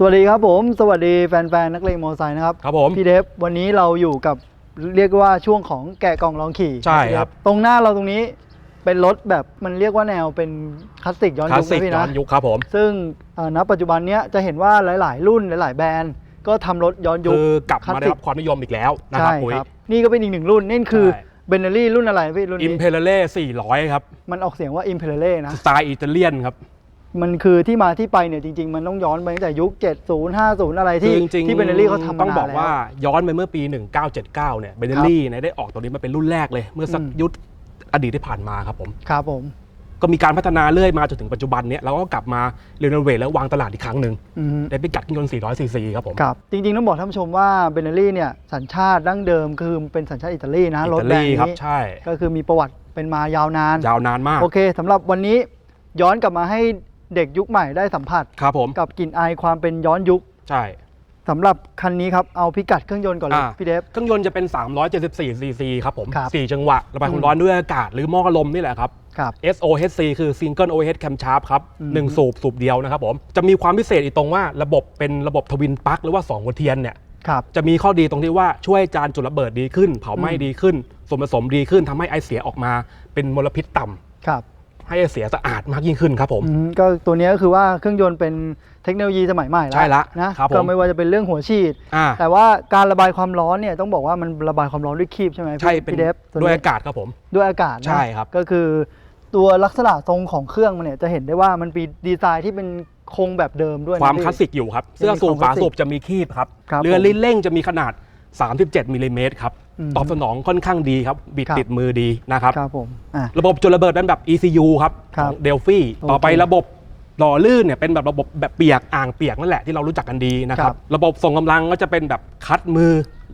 สวัสดีครับผม สวัสดีแฟนๆนักเลงมอเตอร์ไซค์นะครับครับผมพี่เดฟวันนี้เราอยู่กับเรียกว่าช่วงของแกะกล่องลองขี่ใช่ครับ ตรงหน้าเราตรงนี้เป็นรถแบบมันเรียกว่าแนวเป็นคลาสสิกย้อนคลายุสคสิกนะพี่ย้อนะนยุคครับผมซึ่งเอ่อณปัจจุบันเนี้ยจะเห็นว่าหลาย ๆ รุ่นหลาย ๆ แบรนด์ก็ทำรถย้อนยุคคือกลับคลาสมาสิกได้รับความนิยมอีกแล้วนะครับใช่ปุ๋ยครับนี่ก็เป็นอีกหนึ่งรุ่นนี่คือใช่เบนเนอรี่รุ่นอะไรพี่รุ่นอิมนี้เพลเล่400 ครับ มันออกเสียงว่าอิมเพลเล่นะสไตล์อิตาเลียนครับ มันคือที่มาที่ไปเนี่ยจริง ๆ มันต้องย้อนไปตั้งแต่ยุค 70 50 อะไรคืที่อจริงๆที่เบนเนอรี่เขาทำมาต้องบอกนนแล้วว่าย้อนไปเมื่อปี 1979 เนี่ยเบเนลี่เนี่ยได้ออกตัวนี้มาเป็นรุ่นแรกเลย เมื่อสักอืมยุคอดีตที่ผ่านมาครับผม ครับผม ก็มีการพัฒนาเรื่อยมาจนถึงปัจจุบันเนี้ยเราก็กลับมาเรโนเวทแล้ววางตลาดอีกครั้งหนึ่งอืมได้พิกัดเครื่องยนต์400ซีซีครับผม ครับจริงๆต้องบอกท่านผู้ชมว่าเบนเนอรี่เนี่ยสัญชาติดั้งเดิมคือเป็นสัญชาติอิตาลีนะอิรถตาแบรนลีด์ครับนี้ใช่ก็คือมีประวัติเป็นมายาวนาน ยาวนานมาก โอเคสำหรับวันนี้ย้อนกลับมาให้ เด็กยุคใหม่ได้สัมผัส ครับผมกับกลิ่นอายความเป็นย้อนยุคใช่สำหรับคันนี้ครับเอาพิกัดเครื่องยนต์ก่อนเลยอ่า พี่เดฟ เครื่องยนต์จะเป็น 374 ซีซีครับผม ครับ4 จังหวะ ระบายความอืมร้อนด้วยอากาศหรือหม้อลมนี่แหละครับ ครับ SOHC คือ Single Overhead Camshaft ครับอืม หนึ่งสูบสูบเดียวนะครับผม จะมีความพิเศษอีกตรงว่าระบบเป็นระบบทวินปลั๊กหรือว่า 2 หัวเทียนเนี่ย ครับ จะมีข้อดีตรงที่ว่าช่วยจานจุดระเบิดดีขึ้น เผาไหม้อืม ดีขึ้น ส่วนผสมดีขึ้นทำให้ไอเสียออกมาเป็นมลพิษต่ำ ครับ ให้ไอเสียสะอาดมากยิ่งขึ้นครับผม อืมก็ตัวนี้ก็คือว่าเครื่องยนต์เป็นเทคโนโลยีสมัยใหม่แล้วใช่ละนะ ครับผม ก็ไม่ว่าจะเป็นเรื่องหัวฉีด อ่าแต่ว่าการระบายความร้อนเนี่ยต้องบอกว่ามันระบายความร้อนด้วยคีบใช่ไหมพี่ใช่เป็นพี่เดฟตัด้วยนี้อากาศครับผม ด้วยอากาศนะใช่ครับ ก็คือตัวลักษณะทรงของเครื่องมันเนี่ยจะเห็นได้ว่ามันมีดีไซน์ที่เป็นโครงแบบเดิมด้วยนะความพี่ คลาสสิกอยู่ครับ เสื้อสูบความคลาฝาสสิกสูบจะมีคีบครับครับ เรือผมลิ้นเร่งจะมีขนาด 37มิลลิเมตรครับอืม ตอบสนองค่อนข้างดีครับบิดครับติดมือดีนะครับครับผมอะ ระบบจุดระเบิดเป็นแบบ ECU ครับครัขบองเดลฟี่โอเคต่อไประบบหล่อลื่นเนี่ยเป็นแบบระบบแบบเปียกอ่างเปียกนั่นแหละที่เรารู้จักกันดีนะคครัรับบระบบส่งกำลังก็จะเป็นแบบคัดมือ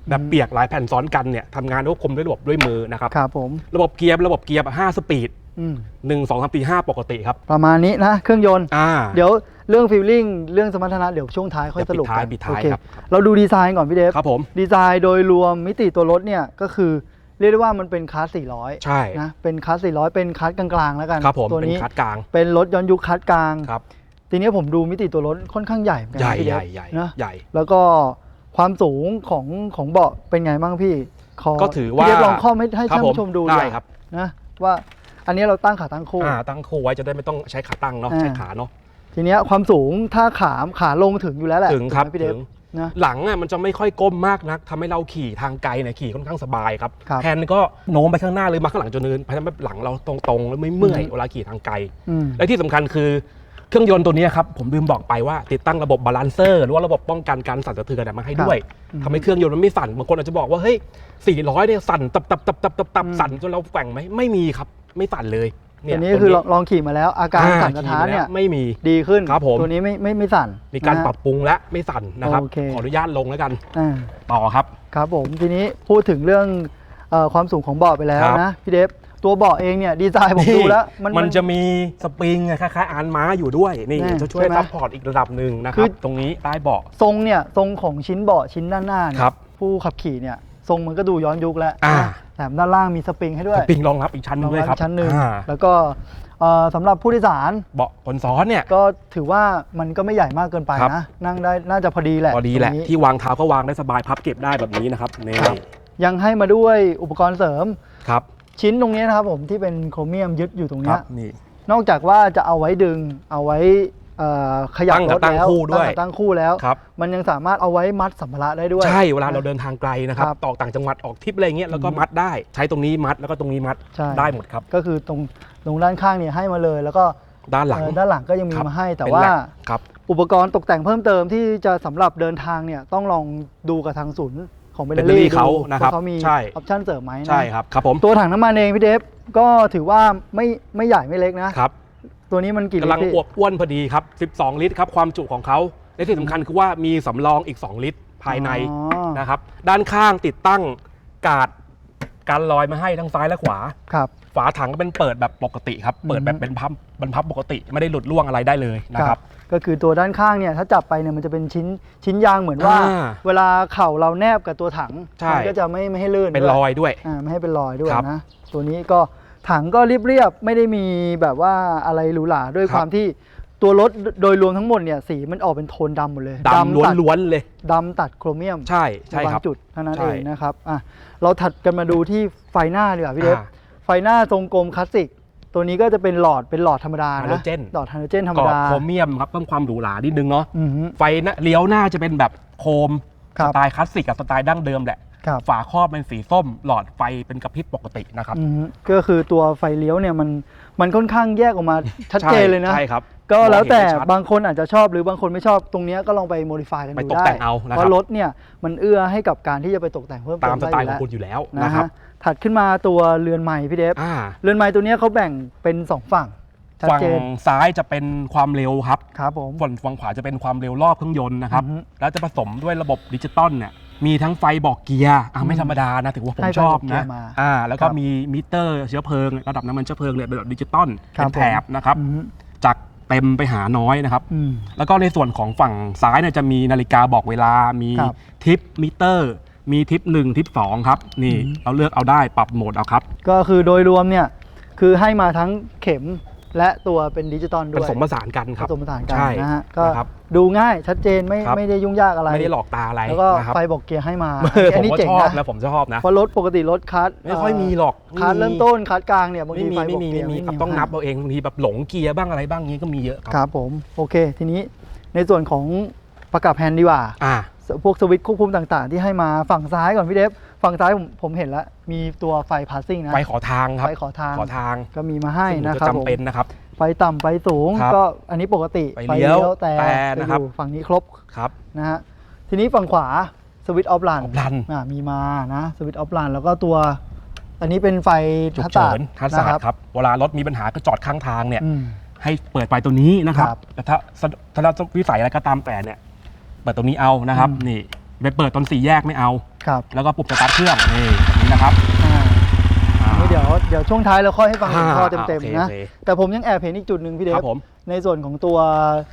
แบบเปียกหลายแผ่นซ้อนกันเนี่ยทำงานควบคุมด้วยระบบด้วยมือนะครับ ครับผม ระบบเกียร์เป็นระบบเกียร์แบบ5สปีด อืม1 2 3 4 5ปกติครับ ประมาณนี้นะ เครื่องยนต์ อ่า เดี๋ยวเรื่องฟิลลิ่งเรื่องสมรรถนะเดี๋ยวช่วงท้ายค่อยสเดี๋ยวรุปปิดท้ายกันปิดท้ายโอเคครับ เราดูดีไซน์ก่อนพี่เดฟครับผม ดีไซน์โดยรวมมิติตัวรถเนี่ยก็คือเรียกได้ว่ามันเป็นคลาส 400 ใช่นะเป็นคลาส 400 เป็นคลาสกลางๆแล้วกันครับผมตัวเป็นนี้คัดกลาง เป็นรถย้อนยุคคลาสกลางครับทีนี้ผมดูมิติตัวรถค่อนข้างใหญ่เหมือนกัใหญ่นะพี่ใหเดญ่ฟใหญ่นะใหญ่ แล้วก็ความสูงของของเบาะเป็นไงบ้างพี่ขอก็ถือว่าพี่เดฟลองข้อมให้ให้ครับท่านผู้ชมดูได้ดีกว่าครับนะว่า อันนี้เราตั้งขาตั้งคู่ อ่าตั้งคู่ไว้จะได้ไม่ต้องใช้ขาตั้งเนาะอ่า ใช้ขาเนาะทีเนี้ยความสูงถ้าขาขาลงถึงอยู่แล้วแหละถึงครับถูกไหมพี่เดฟ ถึงนะหลังอะมันจะไม่ค่อยก้มมากนักทำให้เราขี่ทางไกลเนี่ยขี่ค่อนข้างสบายครับครับแฮนด์ก็โน้มไปข้างหน้าหรือมาข้างหลังจนเนินทำให้หลังเราตรงๆแล้วไม่เมื่อยอืม เวลาขี่ทางไกล อืม และที่สำคัญคือเครื่องยนต์ตัวเนี้ยครับ ผมลืมบอกไปว่าติดตั้งระบบบาลานเซอร์หรือว่าระบบป้องกันการสั่นสะเทือนอะมาให้ด้วยอืมทำให้เครื่องยนต์มันไม่สั่นบางคนอาจจะบอกว่าเฮ้ย400เนี่ยสั่นตับตับตับตับตับตับอืม สั่นจนเราแกว่งไหมไม่มีครับ ไม่สั่นเลยตัวนี้คือลองลองขี่มาแล้ว อาการสั่นสะท้านเนี่ยขี่มแล้วไม่มีดีขึ้นครับผมตัวนี้ไม่ไม่ไม่สั่น มีการนะฮะปรับปรุงและไม่สั่นนะครับโอเคขออนุญาตลงแล้วกันอ่าต่อครับ ครับผมทีนี้พูดถึงเรื่องเออความสูงของเบาะไปแล้วครับนะพี่เดฟตัวเบาะเองเนี่ยดีไซน์ผมดูแล้ว มันมันจะมีสปริงอะคล้ายๆอานม้าอยู่ด้วยนี่แน่จะช่วยใช่ไหมซัพพอร์ตอีกระดับหนึ่งนะคคืรับอตรงนี้ใต้เบาะทรงเนี่ยทรงของชิ้นเบาะชิ้นด้านหน้าเนี่ยครับผู้ขับขี่เนี่ยทรงมันก็ดูย้อนยุคแล้วอ่านะ แถมด้านล่างมีสปริงให้ด้วยสปริงรองรับอีกชั้นหนึงรองด้วยรับครับอีกชั้นหนึ่งอ่าแล้วก็เอ่อสำหรับผู้โดยสารเบาะคนซ้อนเนี่ย ก็ถือว่ามันก็ไม่ใหญ่มากเกินไปครับ นะ นั่งได้น่าจะพอดีแหละพอดีแหละตรงนี้ที่วางเท้าก็วางได้สบายพับเก็บได้แบบนี้นะครับนี่ครับยังให้มาด้วยอุปกรณ์เสริม ครับชิ้นตรงนี้นะครับผมที่เป็นโครเมียมยึดอยู่ตรงคเนี้รัยบนี่ นอกจากว่าจะเอาไว้ดึงเอาไว้เอ่อ ขยับตั้งรกับถตั้งแล้วคู่ด้วยตั้งกับตั้งคู่แล้ว ครับ มันยังสามารถเอาไว้มัดสัมภาระได้ด้วย ใช่เวลาเราเดินทางไกลนะครับครับต่อต่างจังหวัดออกทริปอะไรเงี้ยแล้วก็อืมมัดได้ ใช้ตรงนี้มัดแล้วก็ตรงนี้มัดใช่ ได้หมดครับ ก็คือตรงตรงด้านข้างเนี่ยให้มาเลย แล้วก็ด้านหลัง เอ่อด้านหลังก็ยังมีครับ มาให้แต่เป็นว่า หลักครับ อุปกรณ์ตกแต่งเพิ่มเติมที่จะสำหรับเดินทางเนี่ยต้องลองดูกับทางศูนย์ของเบล Bentley ลี่เขานะครับเขามีใช่ ออปชั่นเสริมไหมนะใช่ครับครับผมตัวถังน้ำมันเองพี่เดฟก็ถือว่าไม่ไม่ใหญ่ไม่เล็กนะครับ ตัวนี้มันกี่ลิกำลังตรพี่อวบอ้วนพอดีครับ 12 ลิตรครับความจุของเขาและที่สำคัญคือว่ามีสำรองอีก 2 ลิตรภายในอ๋อนะครับ ด้านข้างติดตั้งกาดการลอยมาให้ทั้งซ้ายและขวา ครับ ฝาถังก็เป็นเปิดแบบปกติครับ เปิดแบอืบมเป็นพับบรรพับปกติไม่ได้หลุดล่วงอะไรได้เลยนะครับ ก็คือตัวด้านข้างเนี่ยถ้าจับไปเนี่ยมันจะเป็นชิ้นชิ้นยางเหมือนว่า อ่าเวลาเข่าเราแนบกับตัวถังใช่ มัก็จะไม่ไม่ให้ลื่นเป็นด้วยรอยด้วย อ่าไม่ให้เป็นรอยด้วยครับ นะตัวนี้ก็ ถังก็เรียบๆไม่ได้มีแบบว่าอะไรหรูหราด้วยครับ ความที่ตัวรถโดยรวมทั้งหมดเนี่ยสีมันออกเป็นโทนดำหมดเลยดำตัดล้วนๆเลย ดำตัดโครเมียมใช่ใช่ในบาครับงจุดเท่านั้นใช่ เองนะครับอะเราถัดกันมาดูที่ไฟหน้าดีกว่าพี่เดฟอ่า ไฟหน้าทรงกลมคลาสสิกตัวนี้ก็จะเป็นหลอดเป็นหลอดธรรมดาไฮนะโดรเจน หลอดไฮโดรเจนธรรกมรอบดาโครเมียมครับเพิ่มความหรูหรานิดนึงเนาะอือฮึ ไฟหน้าเลี้ยวหน้าจะเป็นแบบโคมครัสบ ไตล์คลาสสิกกับสไตล์ดั้งเดิมแหละ ครับ ฝาครอบเป็นสีส้ม หลอดไฟเป็นกระพริบปกตินะครับอือฮึก็คือตัวไฟเลี้ยวเนี่ยมันมันค่อนข้างแยกออกมาชัดเจนเลยนะ ใช่ครับก็แล้วแต่มองเห็นได้ชัด บางคนอาจจะชอบหรือบางคนไม่ชอบตรงเนี้ยก็ลองไปโมดิฟายกันไปดูตกได้แต่งเอานะครับ เพราะรถเนี่ยมันเอื้อให้กับการที่จะไปตกแต่งเพิ่มเติตามมสได้ไตล์อของยู่คุณอยู่แล้วแล้วนะนะครับฮะถัดขึ้นมาตัวเรือนไม้พี่เดฟอ่า เรือนไม้ตัวเนี้ยเขาแบ่งเป็นสองฝั่งชัดฝั่งเจนซ้ายจะเป็นความเร็วครับครับผม ฝั่งฝั่งขวาจะเป็นความเร็วรอบเครื่องยนต์นะครับ อือฮึ แล้วจะผสมด้วยระบบดิจิตอลเนี่ย มีทั้งไฟบอกเกียร์อะไม่ธรรมดานะถือว่าผมให้ไฟชอบบอกเกียนะร์มาอ่าแล้วคก็รับมีมิเตอร์เชื้อเพลิง ระดับน้ำมันเชื้อเพลิงเนี่ยเป็นแบบดิจิตอลครัเป็บนแถบนะครับอืมจากเต็มไปหาน้อยนะครับ อืม แล้วก็ในส่วนของฝั่งซ้ายเนี่ยจะมีนาฬิกาบอกเวลา มีครับทิปมิเตอร์ มีทิป1ทิป2ครับ นี่อืม เราเลือกเอาได้ปรับโหมดเอาครับ ก็คือโดยรวมเนี่ยคือให้มาทั้งเข็ม และตัวเป็นดิจิตอลด้ผวยสมผสานกันคผรับ สมผสานกันใช่นะฮะก็นะครับดูง่ายชัดเจนไม่ครับ ไม่ได้ยุ่งยากอะไร ไม่ได้หลอกตาอะไรแล้วก็นะครับไฟบอกเกียร์ให้มาเออผอันมนี้ก็เจ๋งชอบนะนะผมชอบนะ เพราะรถปกติรถคัสไม่ค่อยมีหรอกคัสเริ่มต้นคัสกลางเนี่ยบางไม่ทีมีไฟไม่บอกมีเกียไม่ร์มีไม่ครับมีต้องให้นับเอาเองบางทีแบบหลงเกียร์บ้างอะไรบ้างงี้ก็มีเยอะคครัรับผมโอเค ทีนี้ในส่วนของประกับแฮนด์ดีกว่า อ่า พวกสวิตช์ควบคุมต่างๆ ที่ให้มาฝั่งซ้ายก่อนพี่เดฟ ฝั่งซ้ายผมผมเห็นแล้ว มีตัวไฟพาสซิ่งนะไฟขอทางครับไฟขอทางขอทางก็มีมาให้ซึ่งนะจะครับจำผมเป็นนะครับ ไฟต่ำไฟสูง ครับก็อันนี้ปกติไฟเลี้ยวแต่แต่จะนะครับอยู่ฝั่งนี้ครบครับ นะฮะทีนี้ฝั่งขวาสวิตช์ออฟลันออฟลันอ่ามีมานะสวิตช์ออฟลันแล้วก็ตัว อันนี้เป็นไฟฉุกทัศเฉิน์นทัศน์นะครับเวลารถมีปัญหาก็จอดข้างทางเนี่ย อืม ให้เปิดไฟตัวนี้นะครับครับแต่ถ้าถ้าเราวิสัยอะไรก็ตามแต่เนี่ย เปิดตัวนี้เอานะครับ อืม นี่ ไปเปิดตอนสี่แยกไม่เอา ครับแล้วก็ปุ่มสตาร์ทเครื่องนี่นี่นะครับอ่าอ่าอันนี้เดี๋ยวเดี๋ยวช่วงท้ายเราค่อยให้ฟังถึงข้ออ่าเต็มโอเคๆนะ โอเคแต่ผมยังแอบเห็นอีกจุดหนึ่งพี่เดครัฟบผม ในส่วนของตัว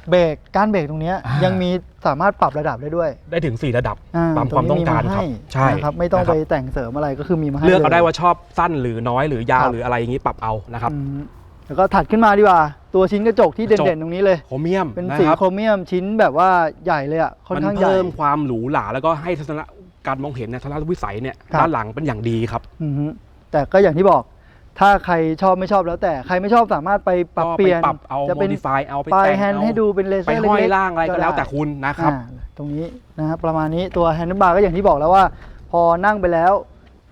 เบรกการเบรกตรงเนี้ยอ่ายั ยังมีสามารถปรับระดับได้ด้วยได้ถึง 4 ระดับอ่ตามความต้องการครับให้ใช่นะครับไม่ต้องนะคไปรับแต่งเสริมอะไรก็คือมีมาให้เลือกเอาได้ยว่าชอบสั้นหรือน้อยหรือยาควรับหรืออะไรอย่างนี้ปรับเอานะครับ อืม แล้วก็ถัดขึ้นมาดีกว่า ตัวชิ้นกระจกที่กระจกเด่นๆตรงนี้เลย โครเมียมเป็นนะสีครับโครเมียมชิ้นแบบว่าใหญ่เลยอะค่อนมันข้างใหญ่ เพิ่มความหรูหราแล้วก็ให้ทัศนะการมองเห็นเนี่ยทัศนวิสัยเนี่ยครับ ด้านหลังเป็นอย่างดีครับ อือฮึแต่ก็อย่างที่บอก ถ้าใครชอบไม่ชอบแล้วแต่ใครไม่ชอบสามารถไปปรับก็เปลี่ยนปรับเอาจะโมเป็นดิฟายเอาไปปลายแต่งแฮนด์เอา ให้ดูเป็นเลเซไปอร์ห้อยเล็กๆล่างอะไรก็แล้วแต่ด้คุณนะครับ อ่าตรงนี้นะครับประมาณนี้ตัวแฮนด์บาร์ก็อย่างที่บอกแล้วว่า พอนั่งไปแล้ว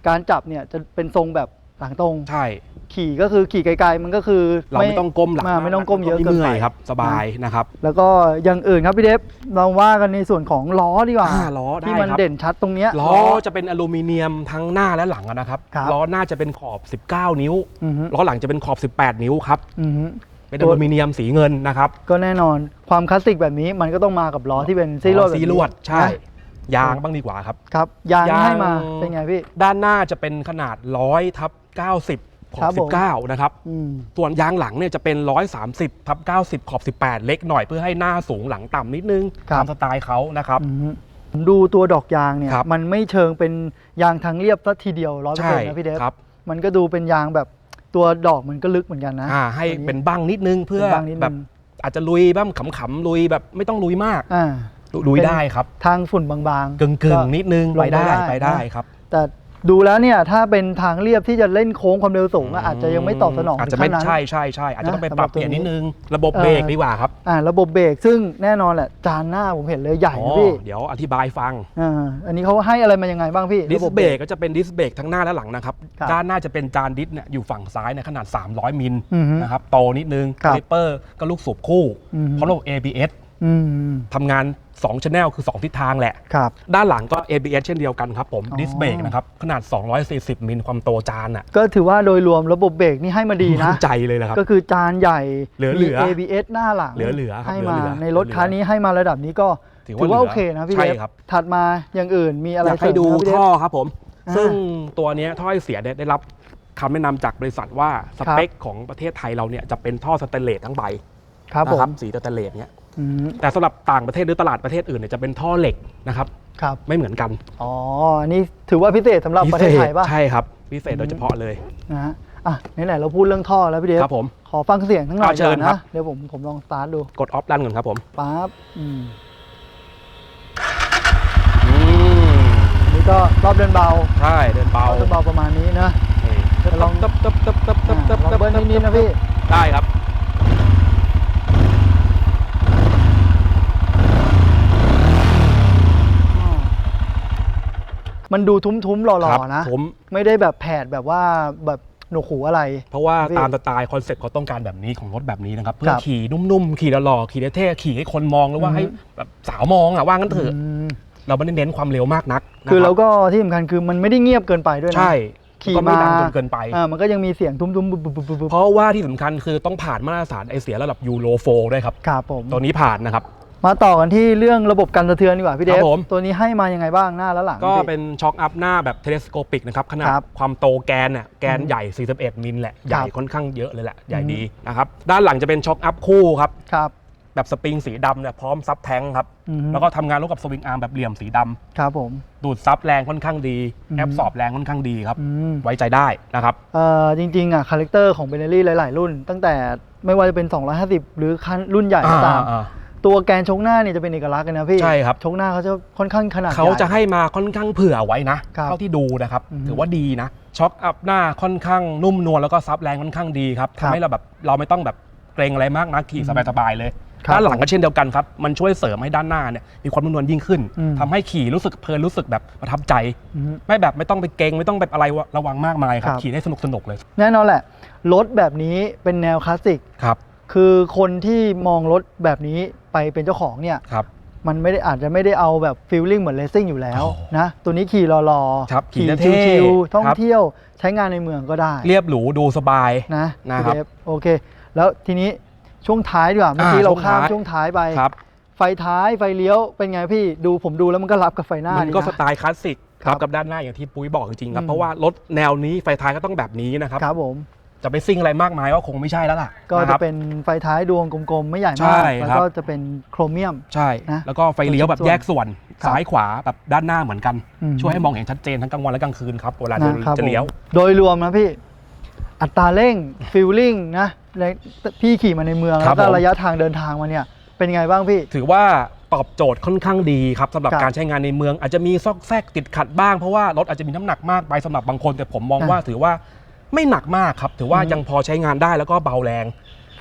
การจับเนี่ยจะเป็นทรงแบบ หลังตรงใช่ ขี่ก็คือขี่ไกลๆมันก็คือเราไม่ต้องก้มหลังาไม่ต้องก้มเยอะไม่เกินเมื่ไปอยครับ สบายนะครับ แล้วก็อย่างอื่นครับพี่เดฟเราว่ากันในส่วนของล้อดีกว่าอ่าล้อได้ที่มันครับ เด่นชัดตรงเนี้ย ล้อจะเป็นอลูมิเนียมทั้งหน้าและหลังอะนะครับ ครับ ล้อหน้าจะเป็นขอบ 19 นิ้ว อือฮึล้อหลังจะเป็นขอบ 18 นิ้วครับ อือฮึ เป็นตัอวลูมิเนียมสีเงินนะครับก็แน่นอนความคลาสสิกแบบนี้มันก็ต้องมากับล้อที่เป็นซีโร่แบบสีนี้ลวด ใช่ นะ ยางบ้างดีกว่าครับ ครับยางที่ยาง ให้มาเป็นไงพี่ ด้านหน้าจะเป็นขนาด100ทับ90 ขอครับผมบ19 นะครับ อืม ส่วนยางหลังเนี่ยจะเป็น 130ทับ90 ขอบ 18 เล็กหน่อยเพื่อให้หน้าสูงหลังต่ำนิดนึงครับ ตามสไตล์เขานะครับ อืมผมดูตัวดอกยางเนี่ย ครับ มันไม่เชิงเป็นยางทางเรียบซะทีเดียวร้อยเปอร์ใช่เซ็นต์นะพี่เดฟครับมันก็ดูเป็นยางแบบตัวดอกมันก็ลึกเหมือนกันนะ อ่าให้ตัวนี้เป็นบ้างนิดนึงเพื่อเป็นบ้างนิดนึง แบบอาจจะลุยบ้างขำๆลุยแบบไม่ต้องลุยมาก อ่า ลุยเป็นได้ครับ ทางฝุ่นบางๆกึ่งกึ่งๆนิดนึงลไปงได้ได้ไปได้นะครับ แต่ดูแล้วเนี่ยถ้าเป็นทางเรียบที่จะเล่นโค้งความเร็วสูงอะอาจจะยังไม่ตอบสนองอาจถึจะงไม่ขั้นนั้นใช่ใช่ใช่อาจจะต้องไปนะปรับสำหรับเปลี่ยนตัวนี้นิดนึง ระบบเอ่อเบรกดีกว่าครับอ่าระบบเบรกซึ่งแน่นอนแหละจานหน้าผมเห็นเลยใหญ่อ๋นะอพี่เดี๋ยวอธิบายฟังอ่าอันนี้เขาให้อะไรมายังไงบ้างพี่ดิสะบบเบรกก็จะเป็นดิสเบรกทั้งหน้าและหลังนะครับครับด้านหน้าจะเป็นจานดิสเนี่ยอยู่ฝั่งซ้ายในขนาด 300มิลอือฮึนะครับโตนิดนึงครับคลิปเปอร์ก็ลูกสูบคู่อือฮึเพราะระบบ ABS อืมทำงาน 2 Channel คือ 2 ทิศทางแหละ ครับ ด้านหลังก็ ABS เช่นเดียวกันครับผมอ๋อดิสเบรกนะครับ ขนาด 240 มิลความโตจานอะก็ถือว่าโดยรวมระบบเบรกนี่ให้มาดีมั่นะ นใจเลยนะครับ ก็คือจานใหญ่เหลือมีเหลือ ABS หน้าหลังเหลือเหลือครับให้เหลือมาเหลือในรถเหลือคันนี้ให้มาระดับนี้ก็ถือถือว่าว่าเหลืโอเคนะพี่ใช่เล็กครับ ถัดมาอย่างอื่นมีอะไรอยากให้ดูเสริมไหมพี่เล็ก ท่อครับผม อ่าซึ่งตัวเนี้ยท่อไอเสียเนี่ยได้รับคำแนะนำจากบริษัทว่าสเปคของประเทศไทยเราเนี่ยจะเป็นท่อสแตนเลสทั้งใบครับผนะครัมสีสแตนเลสเนี่ย อืมแต่สำหรับต่างประเทศหรือตลาดประเทศอื่นเนี่ยจะเป็นท่อเหล็กนะครับ ครับ ไม่เหมือนกันอ๋อ อันนี้ถือว่าพิเศษสำหรับประเทศไทยป่ะใช่ครับพิเศษโดยเฉพาะเลย นะฮะอะไหนๆเราพูดเรื่องท่อแล้วพี่เดฟครับผมขอฟังเสียงทั้งหน่อยอะเชิญก่อนครันะ บ เดี๋ยวผมผมลองสตาร์ทดูกดออฟดันก่อนครับผมปั๊บอืมอืมอันนี้ก็รอบเดินเบาใช่เดินรเบาอบเดินเบาประมาณนี้นะนี่จะลองตับตับตับตับตับตับอะลองเบิ้ลนิดๆนะพี่ ได้ครับ มันดูทุ้มๆหล่ครัอๆนะผมไม่ได้แบบแผดแบบว่าแบบหนวกหูอะไร เพราะว่าพี่ตามสไตล์คอนเซ็ปต์เขาต้องการแบบนี้ของรถแบบนี้นะครับ เพื่คอรับขี่นุ่มๆ ขี่หล่อๆขี่เท่ๆขี่ให้คนมองหรือว่าอือฮึให้แบบสาวมองอะว่างั้นเถอะอืมเราไม่ได้เน้นความเร็วมากนักนะคือรับเราก็ที่สำคัญคือมันไม่ได้เงียบเกินไปด้วยนะใช่ขี่ก็ไม่ดังมาจนเกินไปอ่ามันก็ยังมีเสียงทุ้มๆบุบบุบบุบบุบเพราะว่าที่สำคัญคือต้องผ่านมาตรฐานไอเสียระดับยูโรโฟด้วยครับครับผมตัวนี้ผ่านนะครับ มาต่อกันที่เรื่องระบบการสะเทือนดีกว่าพี่เดครัฟบผม ตัวนี้ให้มายังไงบ้างหน้าและหลังก็พี่ เป็นช็อคอัพหน้าแบบเทเลสโคปิกนะครับขนาดครับความโตแกนเนี่ยแกนอืมใหญ่ 41 มิลแหละคใหรัญ่บค่อนข้างเยอะเลยแหละ ใหญ่อืม ดีนะครับ ด้านหลังจะเป็นช็อคอัพคู่ครับ ครับแบบสปริงสีดำเนี่ยพร้อมซับแท้งครับ อือฮึแล้วก็ทำงานร่วมกับสวิงอาร์มแบบเหลี่ยมสีดำครับผม ดูดซับแรงค่อนข้างดี อืม แอบสอบแรงค่อนข้างดีครับ อืม ไว้ใจได้นะครับ เอ่อจริงๆอะคาแรคเตอร์ของเบเนลี่หลาย ๆ รุ่น ตั้งแต่ไม่ว่าจะเป็น 250 หรือคันรุ่นใหญ่ก็ตาม อ่า ตัวแกนชกหน้าเนี่ยจะเป็นเอกลักษณ์เลยนะพี่ใช่ครับ ชกหน้าเขาจะค่อนข้างขนาดเขาญ่จะให้มาค่อนข้างเผื่อไว้นะครับเท่าที่ดูนะครับอือฮึถือว่าดีนะ ช็อคอัพหน้าค่อนข้างนุ่มนวลแล้วก็ซับแรงค่อนข้างดีครับครับทำให้เราแบบเราไม่ต้องแบบเกรงอะไรมากนะขี่อืมสบายๆเลยครับด้านหลังก็เช่นเดียวกันครับ มันช่วยเสริมให้ด้านหน้าเนี่ยมีความนุ่มนวลยิ่งขึ้นอืมทำให้ขี่รู้สึกเพลินรู้สึกแบบประทับใจอืมไม่แบบไม่ต้องไปเกรงไม่ต้องแบบอะไรระวังมากมายครับครับขี่ได้สนุกสนุกๆเลย แน่นอนแหละ รถแบบนี้เป็นแนวคลาสสิกครับ คือคนที่มองรถแบบนี้ ไปเป็นเจ้าของเนี่ยครับ มันไม่ได้อาจจะไม่ได้เอาแบบฟีลลิ่งเหมือนเลสซิ่งอยู่แล้วโอ้นะตัวนี้ขี่รอครับๆขี่ขี่เท่ๆชิวๆท่องครับ เที่ยวใช้งานในเมืองก็ได้เรียบหรูดูสบาย นะนะครับพี่เดฟโอเค แล้วทีนี้ช่วงท้ายดีกว่าเมื่อกี้อ่าเราช่วงข้ามท้ายช่วงท้ายไป ครับ ไฟท้ายไฟเลี้ยวเป็นไงพี่ดูผมดูแล้วมันก็รับกับไฟหน้ามันก็ดีะ สไตล์คลาสสิกคครัรับบกับด้านหน้าอย่างที่ปุ้ยบอกจริงๆครับอืมเพราะว่ารถแนวนี้ไฟท้ายก็ต้องแบบนี้นะครับ ครับผม จะไปซิ่งอะไรมากมายก็คงไม่ใช่แล้วล่ะก็นคจะรับเป็นไฟท้ายดวงกลมๆ ไม่ใหญ่ใช่มาก แล้วครับก็จะเป็นโครเมียม ใช่นะแล้วก็ไฟเลี้ยวแบบแยกส่วนครับซ้ายขวาแบบด้านหน้าเหมือนกันอืมช่วยให้มองเห็นชัดเจนทั้งกลางวันและกลางคืนครับเวลาจะนะครับจะเลี้ยวผมโดยรวมนะพี่ อัตราเร่งฟิลลิ่งนะในพี่ขี่มาในเมืองครัแล้บวก็ผมระยะทางเดินทางมาเนี่ยเป็นไงบ้างพี่ ถือว่าตอบโจทย์ค่อนข้างดีครับสำหรับครับการใช้งานในเมือง อาจจะมีซอกแซกติดขัดบ้างเพราะว่ารถอาจจะมีน้ำหนักมากไปสำหรับบางคน แต่ผมมองอะว่าถือว่า ไม่หนักมากครับ ถือว่าอืมยังพอใช้งานได้แล้วก็เบาแรง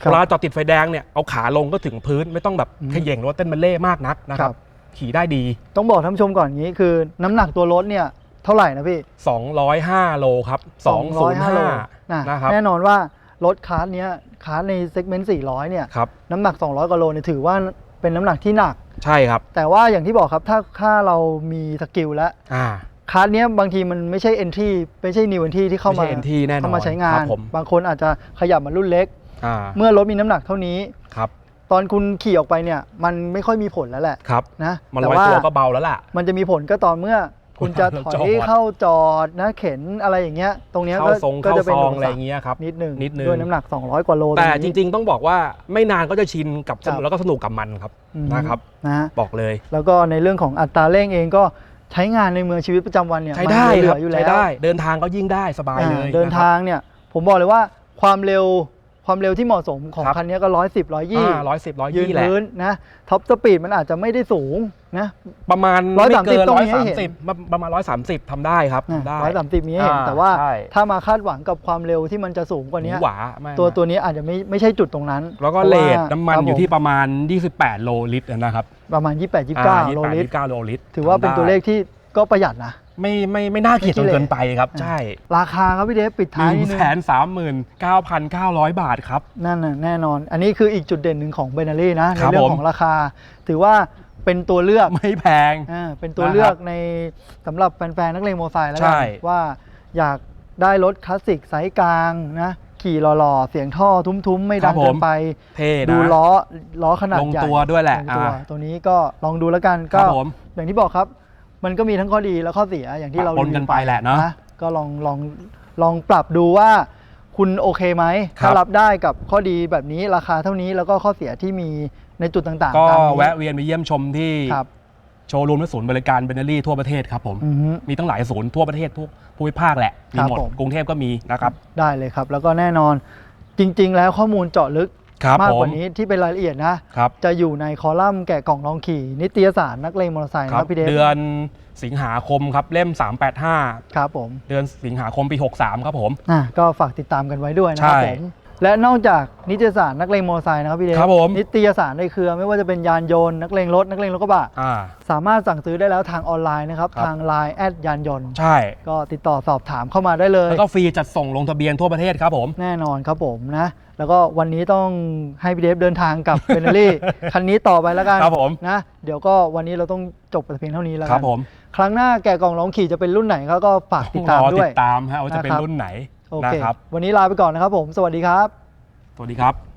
ครัเวบลาจอดติดไฟแดงเนี่ยเอาขาลงก็ถึงพื้นไม่ต้องแบบอืมเขย่งหรือว่าเต้นบัลเล่มากนักนะคครัรับบขี่ได้ดี ต้องบอกท่านผู้ชมก่อนอย่างนี้คือ น้ำหนักตัวรถเนี่ยเท่าไหร่นะพี่ 205 โลครับ 205โล205นะนะครับแน่นอนว่ารถคลาสเนี้ยคลาสในเซกเมนต์400 เนี่ยครับน้ำหนัก 200กว่าโลเนี่ยถือว่าเป็นน้ำหนักที่หนัก ใช่ครับ แต่ว่าอย่างที่บอกครับถ้าถ้าเรามีสกิลแล้วอ่า คลาสเนี้ยบางทีมันไม่ใช่ entry ไม่ใช่ new entry ที่เข้ามาไม่ใช่ entry แน่นอนเข้ามาใช้งาครันบผม บางคนอาจจะขยับมารุ่นเล็ก อ่าเมื่อรถมีน้ำหนักเท่านี้ ครับตอนคุณขี่ออกไปเนี่ยมันไม่ค่อยมีผลแล้วแหละครับ นะมันแต่ลอยว่าตัวก็เบาแล้วล่ะ มันจะมีผลก็ตอนเมื่อ คุณจะถจออดยเข้าจอดนะเข็นอะไรอย่างเงี้ย ตรงเนี้ยเข้าก็ทรงก็เข้าจะซเป็นองอุปอะไรสรอรคย่างเงี้ยครับ นิดหนึ่งนิดนึงด้วยน้ำหนัก 200 กว่าโลแต่ตงจนี้ริง ๆ ต้องบอกว่าไม่นานก็จะชินกับสครันุบกแล้วก็สนุกกับมันครับอืมนะครับ นะฮะ บอกเลย แล้วก็ในเรื่องของอัตราเร่งเองก็ ใช้งานในเมืองชีวิตประจำวันเนี่ยใช้ได้มันเหคลืรับออยู่แล้ใช้วได้ เดินทางก็ยิ่งได้สบายเลยอ่าเดินนะครับ ทางเนี่ยผมบอกเลยว่าความเร็ว ความเร็วที่เหมาะสมของครับ คันนี้ก็ร้อยสิบร้อยยี่ร้อยสิบร้อยยืนยี่แหละ พื้นนะท็อปสปีดมันอาจจะไม่ได้สูงนะ ประมาณ130ไม่เกินต้องร้อมียให้สามเห็นสิบประมาณร้อยสามสิบทำได้ครับทำได้ ร้อยสามสิบมีให้เห็นอ่าแต่ว่าใช่ ถ้ามาคาดหวังกับความเร็วที่มันจะสูงกว่านี้หมูหวาไม่ตัวไม่ตัวนี้อาจจะไม่ไม่ใช่จุดตรงนั้นแล้วก็พราะเลว่าทน้ำมันครับอยู่ที่ผประมาณ 28 โลลิตรนะครับประมาณ 28อ่า29 โลลิตร28 29โลลิตรถือว่าเป็นทำได้ตัวเลขที่ก็ประหยัดนะ ไม่ไม่ไม่น่าเกลียดจนเกินไปครับอ่าใช่ราคาครับพี่เดฟปิดหท้ายนึ่นิงดนึแสงนสามหมื่นเก้าพันเก้าร้อยบาทครับ นั่นน่ะแน่นอน อันนี้คืออีกจุดเด่นหนึ่งของเบน a ลี่นะในครับเรื่องผมของราคา ถือว่าเป็นตัวเลือกไม่แพง อ่าเป็นตัวนะครับเลือกในสำหรับแฟนๆนักเลงโมอไซค์แล้วกัใช่ นว่าอยากได้รถคลาสสิกไซส์กลางนะขี่หล่อๆ เสียงท่อทุ้มๆ ไม่ดังเกินไป เท่ดูนะล้อล้อขนาดลงใหญ่ตัวด้วยแหละลงตัวอ่าตัวนี้ก็ลองดูแล้วกันครัก็บผม อย่างที่บอกครับ มันก็มีทั้งข้อดีและข้อเสียอย่างที่เราปะปนกันไปแหละเนอะ ก็ลองลองลองปรับดูว่าคุณโอเคไหมครับ ถ้ารับได้กับข้อดีแบบนี้ราคาเท่านี้แล้วก็ข้อเสียที่มีในจุดต่างๆก็ตามนี้แวะเวียนไปเยี่ยมชมที่ครับโชว์รูมและศูนย์บริการเบนเนอรี่ทั่วประเทศครับผม อือฮึ มีตั้งหลายศูนย์ทั่วประเทศทุกภูมิภาคแหละมีครับหมดผม กรุงเทพก็มีนะครับ ได้เลยครับ แล้วก็แน่นอนจริง ๆ แล้วข้อมูลเจาะลึก ครับมากผมกว่านี้ที่เป็นรายละเอียดนะ ครับ จะอยู่ในคอลัมน์แกะกล่องลองขี่ นิตยสารนักเลงมอเตอร์ไซค์คนะรัครับบพี่เดฟเดือนสิงหาคมครับเล่ม 385 ครับผม เดือนสิงหาคมปี 63 ครับผม อะก็ฝากติดตามกันไว้ด้วยนะครับใช่ ผม และนอกจากนิตยสารนักเลงมอเตอร์ไซค์นะครับพี่เดฟครับผม นิตยสารในเครือไม่ว่าจะเป็นยานยนต์นักเลงรถนักเลงรถกระบะ อ่า สามารถสั่งซื้อได้แล้วทางออนไลน์นะครับ ครับ ทาง Line แอดยานยนต์ ใช่ ก็ติดต่อสอบถามเข้ามาได้เลย แล้วก็ฟรีจัดส่งลงทะเบียนทั่วประเทศครับผม แน่นอนครับผมนะ แล้วก็วันนี้ต้องให้พี่เดฟเดินทางกับเฟน n รี่ คันนี้ต่อไปแล้วกันครับผม นะ เดี๋ยวก็วันนี้เราต้องจบแต่เพียงเท่านี้แล้วคกัรับผมครั้งหน้าแกะกล่องร้องขี่จะเป็นรุ่นไหนก็ก็ฝากติดตามรอด้ติวย ดตามฮะว่าจะเป็นนะครับ รุ่นไหน โอนะเคครับ วันนี้ลาไปก่อนนะครับผม สวัสดีครับ สวัสดีครับ